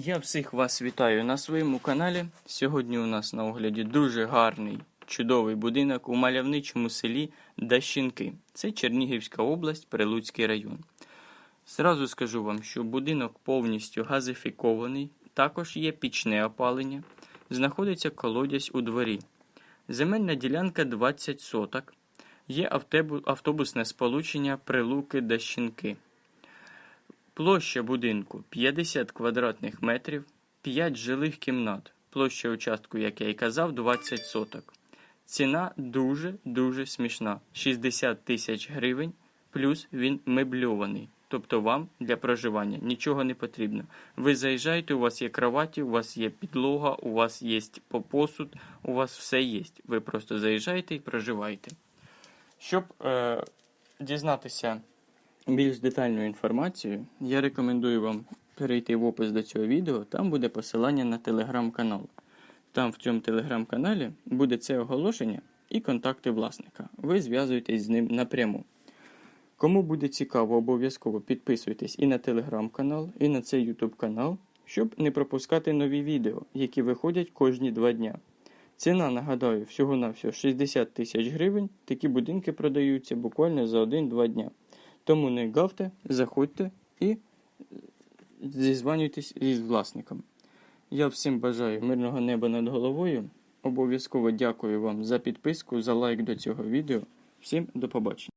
Я всіх вас вітаю на своєму каналі. Сьогодні у нас на огляді дуже гарний, чудовий будинок у мальовничому селі Дащинки. Це Чернігівська область, Прилуцький район. Зразу скажу вам, що будинок повністю газифікований, також є пічне опалення, знаходиться колодязь у дворі. Земельна ділянка 20 соток. Є автобусне сполучення Прилуки Дащинки. Площа будинку 50 квадратних метрів, 5 жилих кімнат. Площа участку, як я і казав, 20 соток. Ціна дуже-дуже смішна. 60 тисяч гривень, плюс він мебльований. Тобто вам для проживання нічого не потрібно. Ви заїжджаєте, у вас є кроваті, у вас є підлога, у вас є посуд, у вас все є. Ви просто заїжджаєте і проживаєте. Щоб е, дізнатися більш детальну інформацію, я рекомендую вам перейти в опис до цього відео, там буде посилання на телеграм-канал. Там в цьому телеграм-каналі буде це оголошення і контакти власника. Ви зв'язуєтесь з ним напряму. Кому буде цікаво, обов'язково підписуйтесь і на телеграм-канал, і на цей ютуб канал, щоб не пропускати нові відео, які виходять кожні два дня. Ціна, нагадаю, всього-навсього 60 тисяч гривень. Такі будинки продаються буквально за 1-2 дня. Тому не гавте, заходьте і зізванюйтесь із власником. Я всім бажаю мирного неба над головою. Обов'язково дякую вам за підписку, за лайк до цього відео. Всім до побачення.